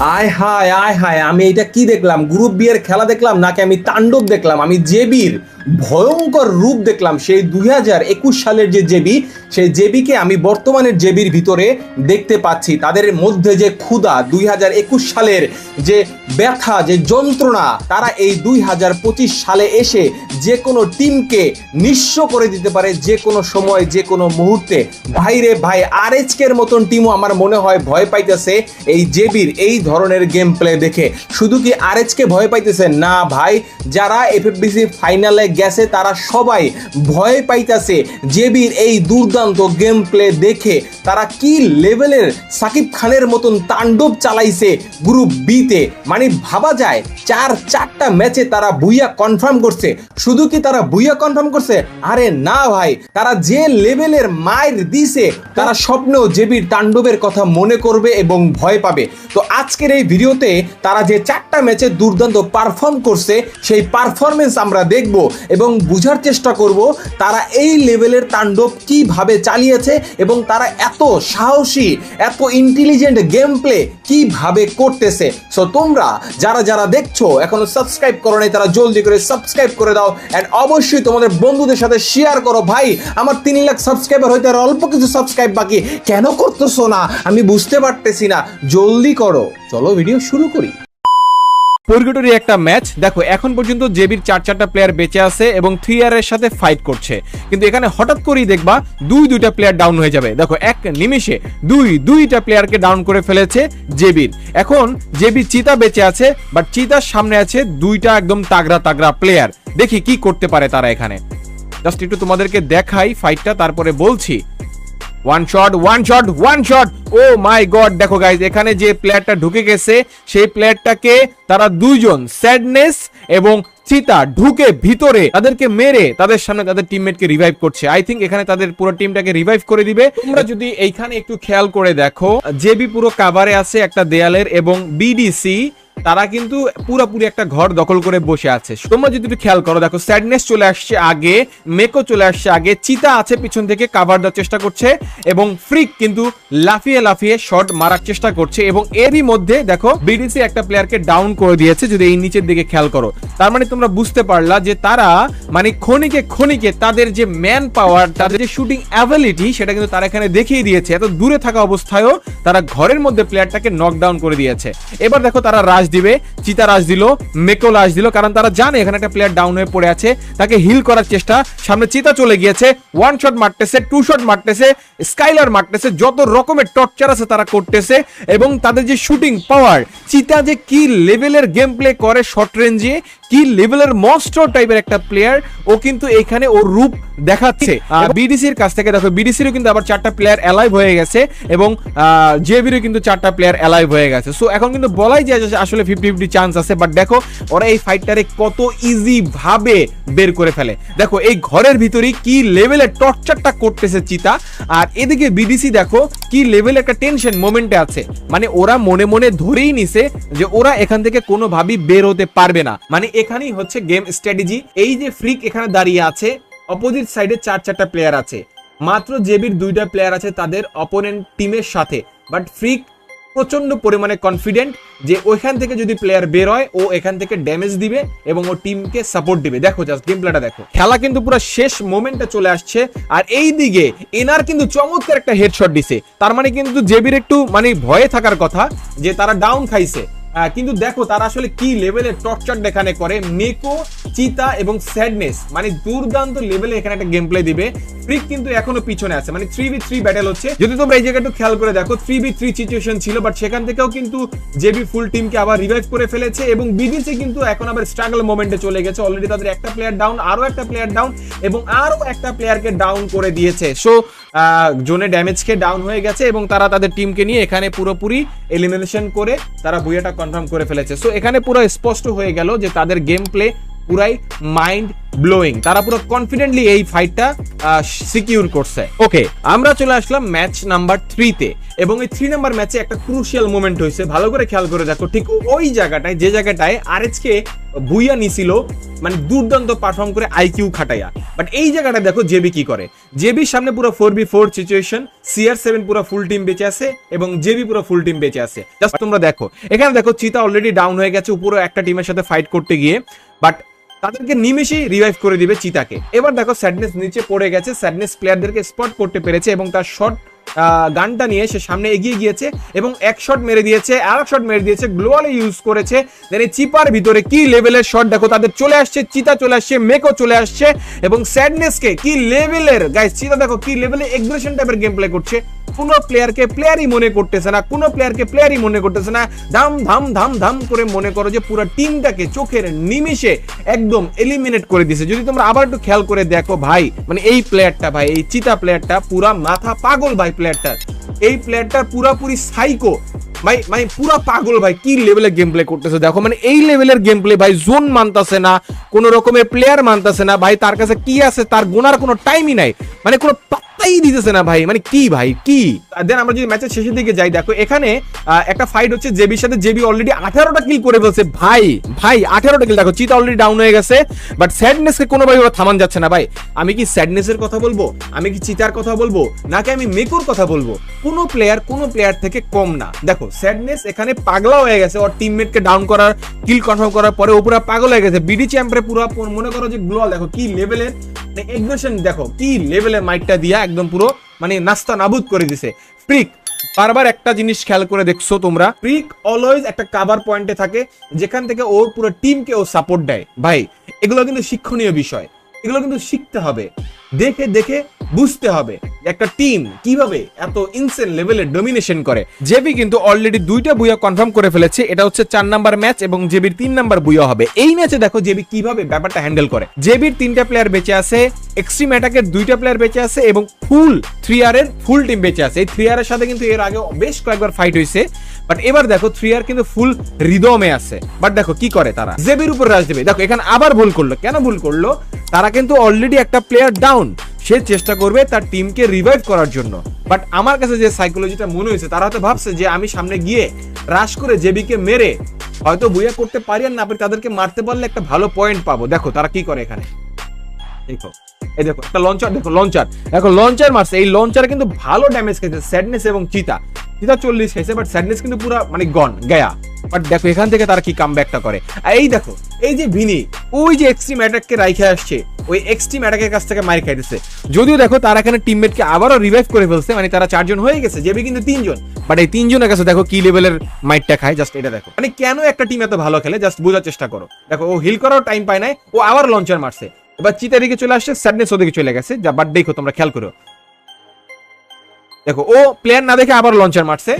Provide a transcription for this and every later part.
আয় হায় আয় হায়, আমি এটা কি দেখলাম? গ্রুপ বিয়ের খেলা দেখলাম নাকি আমি তাণ্ডব দেখলাম? আমি জেবির ভয়ঙ্কর রূপ দেখলাম সেই দুই হাজার একুশ সালের যে জেবি, সেই জেবিকে আমি বর্তমানের জেবির ভিতরে দেখতে পাচ্ছি। তাদের মধ্যে যে ক্ষুধা, দুই সালের যে ব্যথা, যে যন্ত্রণা, তারা এই দুই হাজার পঁচিশ সালে এসে যে কোনো টিমকে নিঃস্ব করে দিতে পারে যে কোনো সময় যে কোনো মুহূর্তে। ভাইরে ভাই আর এর মতন টিমও আমার মনে হয় ভয় পাইতেছে এই জেবির, এই ধরনের গেম প্লে দেখে। শুধু কি আর ভয় পাইতেছে? না ভাই, যারা এফএফবিসি ফাইনালে গেছে, তারা সবাই ভয় পাইতেছে। জেবির এই দুর্দান্ত গেম প্লে দেখে তারা কি লেভেলের সাকিব খানের মতন তাণ্ডব চালাইছে গ্রুপ বিতে মানে ভাবা যায়, চার, চারটা ম্যাচে তারা বুইয়া কনফার্ম করছে। শুধু কি তারা বুইয়া কনফার্ম করছে? আরে না ভাই, তারা যে লেভেলের মায়ের দিছে, তারা স্বপ্নেও জেবির তাণ্ডবের কথা মনে করবে এবং ভয় পাবে। তো আজকের এই ভিডিওতে তারা যে চারটা ম্যাচে দুর্দান্ত পারফর্ম করছে, সেই পারফরমেন্স আমরা দেখব। এবং বুঝার চেষ্টা করব তারা এই লেভেলের তাণ্ডব কীভাবে চালিয়েছে এবং তারা এত সাহসী, এত ইন্টেলিজেন্ট গেম প্লে কীভাবে করতেছে। সো তোমরা যারা যারা দেখছ, এখনও সাবস্ক্রাইব করো নাই, তারা জলদি করে সাবস্ক্রাইব করে দাও এন্ড অবশ্যই তোমাদের বন্ধুদের সাথে শেয়ার করো। ভাই, আমার তিন লাখ সাবস্ক্রাইবার হইতে আর অল্প কিছু সাবস্ক্রাইব বাকি কেন করতেছো না? আমি বুঝতে পারতেছি না। জলদি করো। চলো ভিডিও শুরু করি। পরিগটরি একটা ম্যাচ। দেখো, এখন পর্যন্ত জেবির চার চারটা প্লেয়ার বেঁচে আছে এবং থ্রি এর সাথে ফাইট করছে। কিন্তু এখানে হঠাৎ করেই দেখবা, দুই দুইটা প্লেয়ার ডাউন হয়ে যাবে। দেখো, এক নিমিষে দুই দুইটা প্লেয়ারকে ডাউন করে ফেলেছে জেবির। এখন জেবি চিতা বেঁচে আছে বাট চিতার সামনে আছে দুইটা একদম তাগড়া তাগড়া প্লেয়ার দেখি কি করতে পারে তারা এখানে। জাস্ট একটু তোমাদেরকে দেখাই ফাইটটা তারপরে বলছি। One shot one shot one shot oh my God দেখো গাইজ এখানে যে প্লেয়ারটা ঢুকে গেছে, সেই প্লেয়ারটাকে তারা দুইজন স্যাডনেস এবং চিতা, ঢুকে ভিতরে, তাদেরকে মেরে তাদের সামনে তাদের টিমমেটকে রিভাইভ করছে। আই থিঙ্ক এখানে তাদের পুরো টিমটাকে রিভাইভ করে দিবে। তোমরা যদি এইখানে একটু খেয়াল করে দেখো জেবি পুরো কাভারে আছে একটা দেয়ালের এবং বিডিসি তারা কিন্তু পুরোপুরি একটা ঘর দখল করে বসে আছে। তোমরা যদি একটু খেয়াল করো, দেখো স্যাডনেস চলে আসছে আগে মেকো চলে আসছে আগে, চিতা আছে পিছন থেকে কাভার দেওয়ার চেষ্টা করছে, এবং ফ্রিক কিন্তু লাফিয়ে লাফিয়ে শট মারার চেষ্টা করছে, এবং এরই মধ্যে, দেখো বিডিসি একটা প্লেয়ারকে ডাউন করে দিয়েছে, যদি এই নিচের দিকে খেয়াল করো। তার মানে তোমরা বুঝতে পারলা যে তারা মানে ক্ষণিকে ক্ষণিকে তাদের যে ম্যান পাওয়ার তাদের যে শুটিং অ্যাবিলিটি সেটা কিন্তু তারা এখানে দেখিয়ে দিয়েছে। এত দূরে থাকা অবস্থায়ও তারা ঘরের মধ্যে প্লেয়ারটাকে নকডাউন করে দিয়েছে। এবার দেখো, তারা রাশ দিবে, চিতা রাশ দিল, মেকো রাশ দিল, কারণ তারা জানে এখানে একটা প্লেয়ার ডাউন হয়ে পড়ে আছে। তাকে হিল করার চেষ্টা, সামনে চিতা চলে গিয়েছে ওয়ান শট মারতেছে টু শট মারতেছে, স্কাইলার মারতেছে, যত রকমের টর্চার আছে তারা করতেছে, এবং তাদের যে শুটিং পাওয়ার চিতা যে কি লেভেলের গেম প্লে করে শর্ট রেঞ্জে কি লেভেলের মস্টার টাইপের একটা প্লেয়ার ও কিন্তু এখানে ওর রূপ দেখাচ্ছে। বিডিসির কাছ থেকে দেখো বিডিসিরও কিন্তু আবার চারটা প্লেয়ার অ্যালাইভ হয়ে গেছে এবং জেবিরও কিন্তু চারটা প্লেয়ার অ্যালাইভ হয়ে গেছে। সো এখন কিন্তু বলাই যায় যে আসলে ফিফটি ফিফটি চান্স আছে বাট দেখো ওরা এই ফাইটটারে কত ইজি ভাবে বের করে ফেলে। দেখো এই ঘরের ভিতরেই কি লেভেলের টর্চারটা করতেছে চিতা আর এদিকে বিডিসি দেখো কি লেভেল একটা টেনশন মোমেন্টে আছে। মানে ওরা মনে মনে ধরেই নিছে যে ওরা এখান থেকে কোনোভাবেই বের হতে পারবে না। মানে এখানেই হচ্ছে গেম স্ট্র্যাটেজি এই যে ফ্রিক এখানে দাঁড়িয়ে আছে অপোজিট সাইডে চার চারটা প্লেয়ার আছে। মাত্র জেবির দুইটা প্লেয়ার আছে তাদের অপোনেন্ট টিমের সাথে। বাট ফ্রিক প্রচণ্ড পরিমাণে কনফিডেন্ট যে ওইখান থেকে যদি প্লেয়ার বের হয়, ও এখান থেকে ড্যামেজ দিবে এবং ও টিমকে সাপোর্ট দিবে। দেখো জাস্ট গেম প্লেটা দেখো। খেলা কিন্তু পুরো শেষ মোমেন্টে চলে আসছে। আর এই দিকে এনার কিন্তু চমৎকার একটা হেডশট দিছে। তার মানে কিন্তু জেবির একটু মানে ভয়ে থাকার কথা, যে তারা ডাউন খাইছে। কিন্তু দেখো তারা আসলে কি লেভেলের টর্চার দেখানে করে মেকো চিতা এবং স্যাডনেস মানে দুর্দান্ত লেভেলে এখানে একটা গেম প্লে দিবে। ফ্রিক কিন্তু এখনও পিছনে আছে মানে থ্রি বি থ্রি ব্যাটেল হচ্ছে। যদি তোমরা এই জায়গাটা খেয়াল করে দেখো থ্রি বি থ্রি সিচুয়েশন ছিল বাট সেখান থেকেও কিন্তু জেবি ফুল টিমকে আবার রিভাইভ করে ফেলেছে এবং বিডিসি কিন্তু এখন আবার স্ট্রাগল মোমেন্টে চলে গেছে। অলরেডি তাদের একটা প্লেয়ার ডাউন আরও একটা প্লেয়ার ডাউন এবং আরও একটা প্লেয়ারকে ডাউন করে দিয়েছে। সো জোনে ড্যামেজকে ডাউন হয়ে গেছে এবং তারা তাদের টিমকে নিয়ে এখানে পুরোপুরি এলিমিনেশন করে তারা বুয়াটা কনফার্ম করে ফেলেছে। সো এখানে পুরো স্পষ্ট হয়ে গেল যে তাদের গেম প্লে পুরাই মাইন্ড ব্লোয়িং তারা পুরো কনফিডেন্টলি এই ফাইটটা সিকিউর করছে। ওকে আমরা চলে আসলাম ম্যাচ নাম্বার থ্রিতে এবং এই থ্রি নাম্বার ম্যাচে একটা ক্রুশিয়াল মোমেন্ট হয়েছে। ভালো করে খেয়াল করে দেখো, ঠিক ওই জায়গাটায়, যে জায়গাটায় আরএচকে বুইয়া নিছিল মানে দুর্দান্ত পারফর্ম করে আইকিউ খাটাইয়া। বাট এই জায়গাটা দেখো জেবি কি করে? জেবির সামনে পুরো four v four situation CR seven পুরো ফুল টিম বেঁচে আছে, এবং জেবি পুরো ফুল টিম বেঁচে আছে। জাস্ট তোমরা দেখো, এখানে দেখো চিতা অলরেডি ডাউন হয়ে গেছে উপরে একটা টিমের সাথে ফাইট করতে গিয়ে। বাট তাদেরকে নিমেষেই রিভাইভ করে দিবে চিতাকে। এবার দেখো স্যাডনেস নিচে পড়ে গেছে স্যাডনেস প্লেয়ারদেরকে স্পট করতে পেরেছে এবং তার শট গানটা নিয়ে সে সামনে এগিয়ে গিয়েছে এবং এক শট মেরে দিয়েছে আর এক শট মেরে দিয়েছে গ্লোয়ালে ইউজ করেছে। দেন এই চিপার ভিতরে কি লেভেলের শট দেখো, তাদের চলে আসছে, চিতা চলে আসছে মেকো চলে আসছে এবং স্যাডনেসকে কি লেভেলের গাইস চিতা দেখো কি লেভেলে এগ্রেশন টাইপের গেম প্লে করছে। কোনো প্লেয়ারকে প্লেয়ারই মনে করতেছে না, কোনো প্লেয়ারকে প্লেয়ারই মনে করতেছে না, ধাম ধাম ধাম ধাম করে মনে করো যে পুরো টিমটাকে চোখের নিমিষে একদম এলিমিনেট করে দিছে। যদি তোমরা আবার একটু খেয়াল করে দেখো ভাই মানে এই প্লেয়ারটা ভাই, এই চিতা প্লেয়ারটা পুরা মাথা পাগল ভাই প্লেয়ারটা এই প্লেয়ারটা পুরাপুরি সাইকো ভাই মানে পুরা পাগল ভাই, কি লেভেলের গেম প্লে করতেছে দেখো। মানে এই লেভেলের গেম প্লে ভাই জোন মানতেছে না, কোন রকমের প্লেয়ার মানতেছে না। ভাই, তার কাছে কি আছে, তার গোনার কোনো টাইমই নাই। মানে কোনো পাত্তাই দিতেছে না ভাই। মানে কি ভাই, কি? দেন আমরা যদি ম্যাচের শেষের দিকে যাই, দেখো এখানে একটা ফাইট হচ্ছে জেবির সাথে জেবি অলরেডি আঠারোটা কিল করে ফেলছে। ভাই ভাই, আঠারোটা কিল দেখো চিতা অলরেডি ডাউন হয়ে গেছে বাট স্যাডনেসকে কোনোভাবে ওরা থামান যাচ্ছে না ভাই। আমি কি স্যাডনেসের কথা বলব? আমি কি চিতার কথা বলব? নাকি আমি মেকুর কথা বলব? কোনো প্লেয়ার কোনো প্লেয়ার থেকে কম না। দেখো স্যাডনেস এখানে পাগলা হয়ে গেছে, ওর টিমমেটকে ডাউন করার কিল কনফার্ম করার পরে ও পুরো পাগল হয়ে গেছে। বিডি চ্যাম্পে পুরো মনে করো যে গ্লোয়াল দেখো, কি লেভেলের এগ্রেশন দেখো, কি লেভেলের মাইকটা দিয়া একদম পুরো মানে নাস্তা নাবুদ করে দিছে। ফ্রিক বারবার একটা জিনিস খেয়াল করে দেখছ তোমরা? ফ্রিক অলওয়েজ একটা কাভার পয়েন্টে থাকে, যেখান থেকে ওর পুরো টিমকে ও সাপোর্ট দেয়। ভাই, এগুলো কিন্তু শিক্ষণীয় বিষয়। এগুলো কিন্তু শিখতে হবে। দেখে দেখে বুঝতে হবে একটা টিম কীভাবে এত ইনসেন লেভেলে ডমিনেশন করে। জেবি কিন্তু অলরেডি দুইটা বুয়া কনফার্ম করে ফেলেছে, এটা হচ্ছে চার নাম্বার ম্যাচ এবং জেবির তিন নাম্বার বুয়া হবে। এই ম্যাচে দেখো জেবি কীভাবে ব্যাপারটা হ্যান্ডেল করে। জেবির তিনটা প্লেয়ার বেঁচে আছে এক্সট্রিম অ্যাটাকের দুইটা প্লেয়ার বেঁচে আছে এবং ফুল থ্রি আর এর ফুল টিম বেঁচে আছে। এই থ্রি আর এর সাথে কিন্তু এর আগে বেশ কয়েকবার ফাইট হয়েছে বাট এবার দেখো থ্রি আর কিন্তু ফুল রিদমে আছে। বাট দেখো, কি করে তারা? জেবির উপর রাজ দেবে। দেখো, এখানে আবার ভুল করল। কেন ভুল করল? তারা কিন্তু অলরেডি একটা প্লেয়ার ডাউন সে চেষ্টা করবে তার টিমকে রিভাইভ করার জন্য। বাট আমার কাছে যে সাইকোলজিটা মনে হয়েছে, তারা হয়তো ভাবছে যে আমি সামনে গিয়ে রাশ করে জেবিকে মেরে হয়তো বুয়া করতে পারি আর না পারি, তাদেরকে মারতে পারলে একটা ভালো পয়েন্ট পাবো। দেখো, তারা কি করে এখানে? দেখো, এই দেখো, একটা লঞ্চার দেখো লঞ্চার দেখো লঞ্চার মারছে। এই লঞ্চার কিন্তু ভালো ড্যামেজ খেয়েছে স্যাডনেস এবং চিতা চিতা চল্লিশ খেয়েছে বাট স্যাডনেস কিন্তু পুরো মানে গন গয়া। বাট দেখো, এখান থেকে তারা কি কাম করে। এই দেখো, এই যে ভিনি, ওই যে এক্সট্রিম অ্যাটাককে রাইখে আসছে, ওই এক্সট্রিম অ্যাটাকের কাছ থেকে মার খাইতেছে। যদিও দেখো, তারা এখানে টিমমেটকে আবারও রিভাইভ করে ফেলছে মানে তারা চারজন হয়ে গেছে জেবি কিন্তু তিনজন। বাট এই তিনজনের কাছে দেখো, কি লেভেলের মাইটটা খায় জাস্ট এটা দেখো। মানে কেন একটা টিম এত ভালো খেলে জাস্ট বোঝার চেষ্টা করো। দেখো, ও হিল করার টাইম পায় নাই, ও আবার লঞ্চার মারছে। এবার চিতা দিকে চলে আসছে স্যাডনেস ওদিকে চলে গেছে, যা বাট দেখো, তোমরা খেয়াল করো দেখো, ও প্লেয়ার না দেখে আবার লঞ্চার মারছে।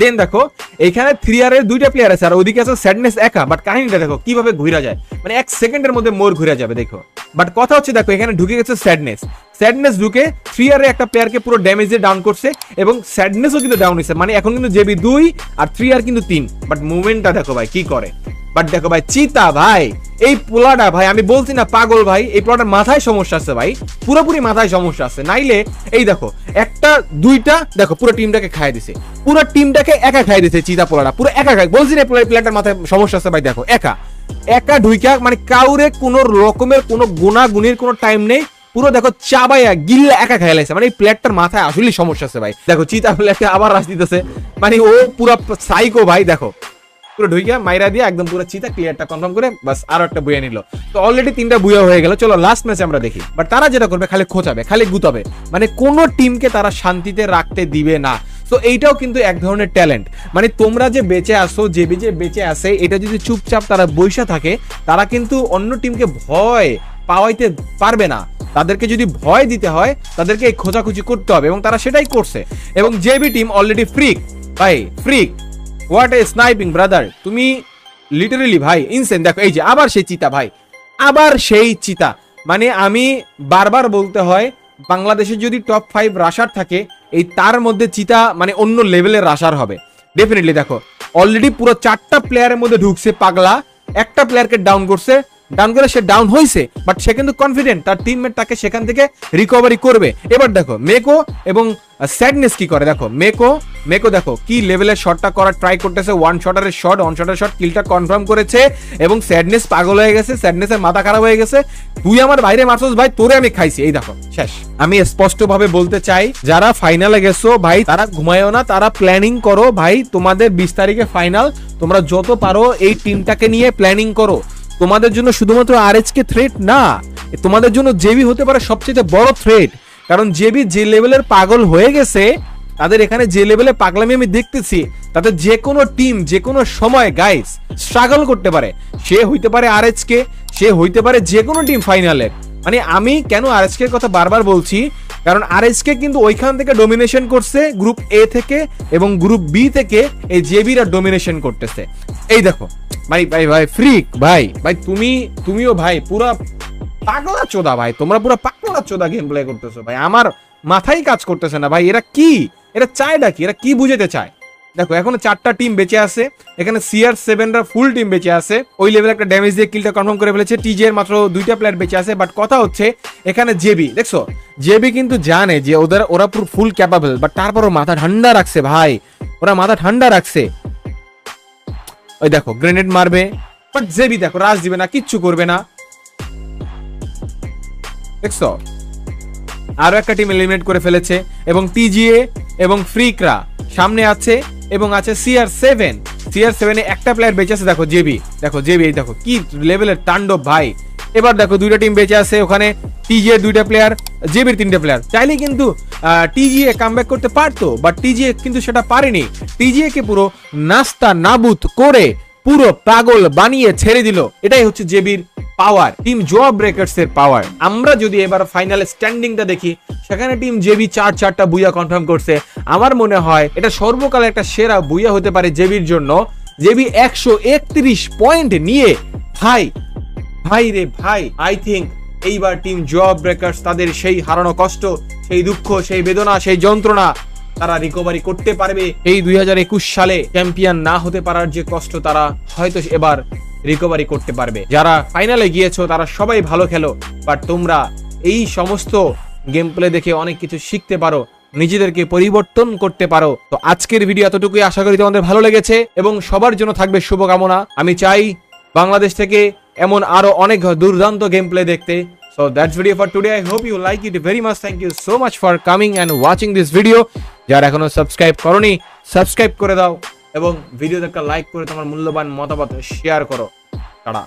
দেন দেখো এখানে থ্রি দুইটা প্লেয়ার আছে, আর ওদিকে আছে স্যাডনেস একা বাট কাহিনীটা দেখো, কীভাবে ঘুরা যায়। মানে এক সেকেন্ডের মধ্যে মোর যাবে, দেখো। বাট কথা হচ্ছে, দেখো, এখানে ঢুকে গেছে স্যাডনেস স্যাডনেস ঢুকে থ্রি আর একটা প্লেয়ারকে পুরো ড্যামেজে ডাউন করছে, এবং স্যাডনেসও কিন্তু ডাউন হয়েছে। মানে এখন কিন্তু জেবি দুই আর থ্রি আর কিন্তু তিন। বাট মুভমেন্টটা দেখো ভাই, কি করে? বাট দেখো ভাই, চিতা ভাই! এই পোলাটা ভাই, আমি বলছি না পাগল ভাই, এই পোলাটার মাথায় সমস্যা আছে ভাই, পুরোপুরি মাথায় সমস্যা আছে। নাইলে, এই দেখো, একটা, দুইটা, দেখো, পুরো টিমটাকে খাই দিছে। পুরো টিমটাকে একা খাই দিছে চিতা পোলাটা, পুরো একা খাই বলছি না প্লেয়ারটার মাথায় সমস্যা আছে ভাই, দেখো, একা। একা ঢুইকা মানে কাউরে কোনো রকমের কোনো গুণাগুণির কোনো টাইম নেই, পুরো দেখো চাবাইয়া, গিল্লা একা খাই লাইছে। মানে এই প্লেয়ারটার মাথায় আসলেই সমস্যা আছে ভাই। দেখো, চিতা প্লেয়ারটা আবার রাশ দিতেছে। মানে ও পুরো সাইকো ভাই, দেখো। পুরো ঢুইকা মাইরা দিয়ে একদম পুরো চিতা ক্লিয়ারটা কনফার্ম করে বাস আরও একটা বুয়া নিল। তো অলরেডি তিনটা বুয়া হয়ে গেল। চলো লাস্ট ম্যাচে আমরা দেখি। বাট তারা যেটা করবে, খালি খোঁচাবে, খালি গুতাবে। মানে কোনো টিমকে তারা শান্তিতে রাখতে দিবে না। তো এইটাও কিন্তু এক ধরনের ট্যালেন্ট মানে তোমরা যে বেঁচে আসো, যে যে বেঁচে আসে, এটা যদি চুপচাপ তারা বৈশা থাকে, তারা কিন্তু অন্য টিমকে ভয় পাওয়াইতে পারবে না। তাদেরকে যদি ভয় দিতে হয়, তাদেরকে খোঁজাখুঁজি করতে হবে এবং তারা সেটাই করছে। এবং জেবি টিম অলরেডি ফ্রিক ভাই freak what a sniping brother তুমি লিটারেলি ভাই ইনসেন দেখো, এই যে, আবার সেই চিতা, ভাই। আবার সেই চিতা। মানে আমি বারবার বলতে হয়, বাংলাদেশে যদি টপ ফাইভ রাশার থাকে, এই তার মধ্যে চিতা মানে অন্য লেভেলের রাশার হবে। ডেফিনেটলি দেখো অলরেডি পুরো চারটা প্লেয়ারের মধ্যে ঢুকছে পাগলা। একটা প্লেয়ারকে ডাউন করছে ডাউন করে সে ডাউন হয়েছে বাট সে কিন্তু কনফিডেন্ট তার টিমমেট তাকে সেখান থেকে রিকভারি করবে। এবার দেখো, মেকো এবং স্যাডনেস কি করে? দেখো, মেকো মেকো দেখো, কি লেভেলের শটটা করার ট্রাই করতেছে ওয়ান শটারের শট ওয়ান শটারের শট কিলটা কনফার্ম করেছে, এবং স্যাডনেস পাগল হয়ে গেছে স্যাডনেসের মাথা খারাপ হয়ে গেছে। তুই আমার বাইরে মারছস ভাই, তোরে আমি খাইছি। এই দেখো, শেষ। আমি স্পষ্ট ভাবে বলতে চাই, যারা ফাইনালে গেছো, ভাই, তারা ঘুমায়ও না, তারা প্ল্যানিং করো, ভাই, তোমাদের বিশ তারিখে ফাইনাল তোমরা যত পারো এই টিমটাকে নিয়ে প্ল্যানিং করো। তোমাদের জন্য শুধুমাত্র আরএচকে থ্রেট না তোমাদের জন্য জেবি হতে পারে সবচেয়ে বড় থ্রেট কারণ জেবি যে লেভেলের পাগল হয়ে গেছে, তাদের এখানে যে লেভেলে পাগলামি আমি দেখতেছি তাদের যে কোনো টিম যে কোনো সময় গাইস স্ট্রাগল করতে পারে। সে হইতে পারে আরএচকে সে হইতে পারে যে কোনো টিম ফাইনালে মানে আমি কেন আরএচকে এর কথা বারবার বলছি? কারণ আর কে কিন্তু ওইখান থেকে ডোমিনেশন করছে গ্রুপ এ থেকে এবং গ্রুপ বি থেকে এই জেবিরা ডোমিনেশন করতেছে। এই দেখো, ভাই ভাই ভাই ফ্রিক ভাই। ভাই, তুমি, তুমিও ভাই, পুরা পাগলা চোদা ভাই, তোমরা পুরো পাগলা চোদা গেম প্লে করতেছো ভাই। আমার মাথায় কাজ করতেছে না ভাই, এরা কি? এরা চায়টা কি এরা কি বুঝাতে চায়? দেখো, এখনও চারটা টিম বেঁচে আছে, এখানে সিআর সেভেনরা ফুল টিম বেঁচে আছে। ওই লেভেলে একটা ড্যামেজ দিয়ে কিলটা কনফার্ম করে ফেলেছে টিজে এর মাত্র দুইটা প্লেয়ার বেঁচে আছে বাট কথা হচ্ছে, এখানে জেবি দেখছ? জেবি কিন্তু জানে যে ওদের, ওরা পুরো ফুল ক্যাপাবল বাট তারপরও মাথা ঠান্ডা রাখছে ভাই। ওরা মাথা ঠান্ডা রাখছে। ওই দেখো গ্রেনেড মারবে বাট জেবি দেখো রাজ দিবে না, কিচ্ছু করবে না। দেখছ? আরও একটা টিম এলিমিনেট করে ফেলেছে, এবং টিজিএ এবং ফ্রিকরা সামনে আছে, এবং আছে সিআর সেভেন সিআর সেভেনে একটা প্লেয়ার বেঁচে আছে, দেখো, জেবি। দেখো জেবি দেখো, কি লেভেলের তাণ্ডব, ভাই। এবার দেখো দুইটা টিম বেঁচে আছে, ওখানে টিজিএ দুইটা প্লেয়ার জেবির তিনটে প্লেয়ার চাইলে কিন্তু টিজিএ কামব্যাক করতে পারতো বাট টিজিএ কিন্তু সেটা পারেনি। টিজিএ কে পুরো নাস্তা নাবুত করে পুরো পাগল বানিয়ে ছেড়ে দিল। এটাই হচ্ছে জেবির পাওয়ার টিম জোয়া ব্রেকার্স এর পাওয়ার আমরা যদি এবার ফাইনাল স্ট্যান্ডিংটা দেখি, সেখানে টিম জেবি চার চারটা বুইয়া কনফার্ম করছে। আমার মনে হয় এটা সর্বকালে একটা সেরা বুইয়া হতে পারে জেবির জন্য। জেবি একশো একত্রিশ পয়েন্ট নিয়ে, ভাই ভাই রে ভাই আই থিঙ্ক এইবার টিম জব ব্রেকার্স তাদের সেই হারানো কষ্ট, সেই দুঃখ, সেই বেদনা, সেই যন্ত্রণা তারা রিকভারি করতে পারবে। এই দুই হাজার একুশ সালে চ্যাম্পিয়ন না হতে পারার যে কষ্ট তারা হয়তো এবার রিকভারি করতে পারবে। যারা ফাইনালে গিয়েছো, তারা সবাই ভালো খেলো বাট তোমরা এই সমস্ত গেম প্লে দেখে অনেক কিছু শিখতে পারো, নিজেদেরকে পরিবর্তন করতে পারো। তো আজকের ভিডিও এতটুকুই, আশা করি তোমাদের ভালো লেগেছে, এবং সবার জন্য থাকবে শুভকামনা। আমি চাই বাংলাদেশ থেকে এমন আরও অনেক দুর্দান্ত গেম প্লে দেখতে। So that's video for today I hope you like it very much thank you so much for coming and watching this video যারা এখনও সাবস্ক্রাইব করনি সাবস্ক্রাইব করে দাও এবং ভিডিওতে একটা লাইক করে তোমার মূল্যবান মতামত শেয়ার করো। টাটা।